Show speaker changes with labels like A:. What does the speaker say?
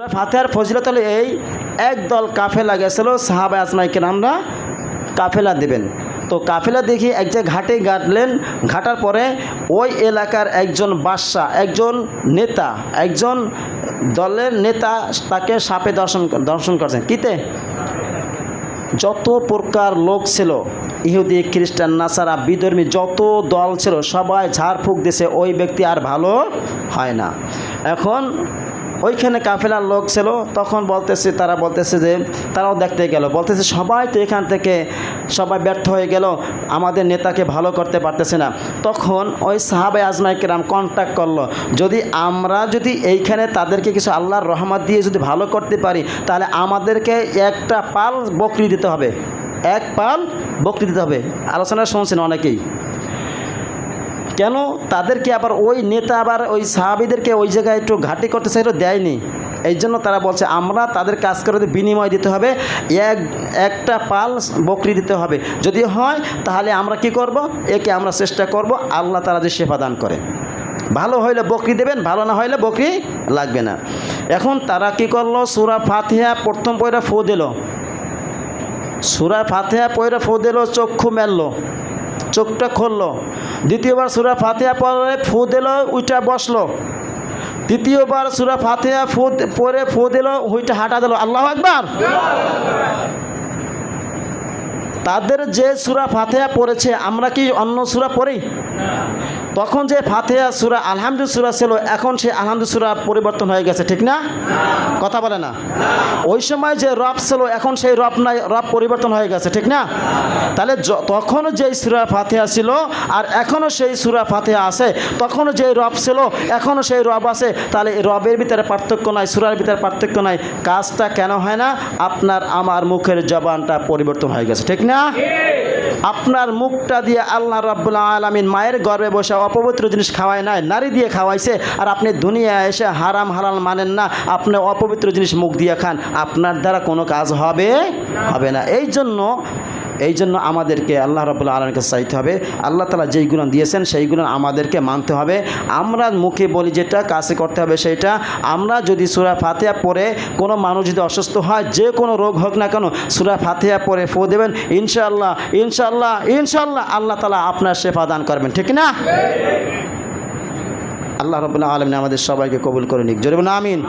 A: ফাতেহার ফজিলত হলো এই একদল কাফেলা গেছিল সাহাবা আসমাইকে আমরা কাফেলা দেবেন। তো কাফেলা দেখি এক যে ঘাটে গাটলেন, ঘাটার পরে ওই এলাকার একজন বাদশাহ, একজন নেতা, একজন দলের নেতা তাকে সাপে দর্শন দর্শন করছেন। কিতে? যত প্রকার লোক ছিল, ইহুদি, খ্রিস্টান, নাসারা, বিধর্মী, যত দল ছিল, সবাই ঝাড়ফুঁক দিছে, ওই ব্যক্তি আর ভালো হয় না। এখন ওইখানে কাফেলার লোক ছিল, তখন বলতেছে, তারা বলতেছে যে, তারাও দেখতে গেল। বলতেছে, সবাই তো এখান থেকে সবাই ব্যর্থ হয়ে গেল, আমাদের নেতাকে ভালো করতে পারতেছে না। তখন ওই সাহাবে আজমাই কেরাম কন্ট্যাক্ট করল, যদি আমরা যদি এইখানে তাদেরকে কিছু আল্লাহর রহমত দিয়ে যদি ভালো করতে পারি, তাহলে আমাদেরকে একটা পাল বকরি দিতে হবে। এক পাল বকরি দিতে হবে। আলোচনা শুনছেন অনেকেই? কেন তাদেরকে আবার ওই নেতা আবার ওই সাহাবিদেরকে ওই জায়গায় একটু ঘাটি করতে চাইলে দেয়নি? এই জন্য তারা বলছে, আমরা তাদের কাজ করে বিনিময় দিতে হবে, এক, একটা পাল বকরি দিতে হবে। যদি হয়, তাহলে আমরা কি করব? একে আমরা চেষ্টা করব, আল্লাহ তারা যে সেবা দান করে। ভালো হইলে বকরি দেবেন, ভালো না হইলে বকরি লাগবে না। এখন তারা কি করল? সুরা ফাতিহা প্রথম পয়রা ফু দিল। সুরা ফাতিহা পয়রা ফু দিল, চক্ষু মেললো। চোখটা খুললো। দ্বিতীয়বার সুরা ফাতেহা পরে ফু দিল, উইটা বসল। তৃতীয়বার সুরা ফাতেহা ফু পরে ফু দিল, উইটা হাঁটা দিল। আল্লাহ একবার তাদের যে সুরা ফাতেহা পড়েছে, আমরা কি অন্য সুরা পড়ি? তখন যে ফাতেহা সুরা আলহামদুল সুরা ছিল, এখন সেই আলহামদুল সুরা পরিবর্তন হয়ে গেছে, ঠিক না? কথা বলে না। ওই সময় যে রব ছিল, এখন সেই রব নাই, রব পরিবর্তন হয়ে গেছে, ঠিক না? তাহলে তখনও যেই সুরা ফাতেহা ছিল, আর এখনও সেই সুরা ফাতেহা আছে, তখনও যেই রব ছিল, এখনও সেই রব আছে, তাহলে রবের ভিতরে পার্থক্য নাই, সুরার ভিতরে পার্থক্য নাই। কাজটা কেন হয় না? আপনার আমার মুখের জবানটা পরিবর্তন হয়ে গেছে, ঠিক না? আপনার মুখটা দিয়ে আল্লাহ রাব্বুল আলমিন মায়ের গর্বে বসে অপবিত্র জিনিস খাওয়ায় নাই, নারী দিয়ে খাওয়াইছে, আর আপনি দুনিয়া এসে হারাম হালাল মানেন না, আপনি অপবিত্র জিনিস মুখ দিয়ে খান, আপনার দ্বারা কোনো কাজ হবে হবে না। এই জন্য এই জন্য আমাদেরকে আল্লাহ রবুল্লা আলমকে চাইতে হবে। আল্লাহ তালা যেই গুণ দিয়েছেন, সেই গুণ আমাদেরকে মানতে হবে। আমরা মুখে বলি যেটা, কাছে করতে হবে সেইটা আমরা যদি সুরা ফাতেহা পরে কোনো মানুষ যদি অসুস্থ হয়, যে কোনো রোগ হোক না কেন সুরা ফাতেহা পরে ফো দেবেন। ইনশাআল্লাহ ইনশাআল্লাহ ইনশাআল্লাহ আল্লাহ তালা আপনার শেফা দান করবেন। ঠিক না আল্লাহ রবুল্লাহ আলমিন আমাদের সবাইকে কবুল করে নিক। জোরে বলুন, আমিন।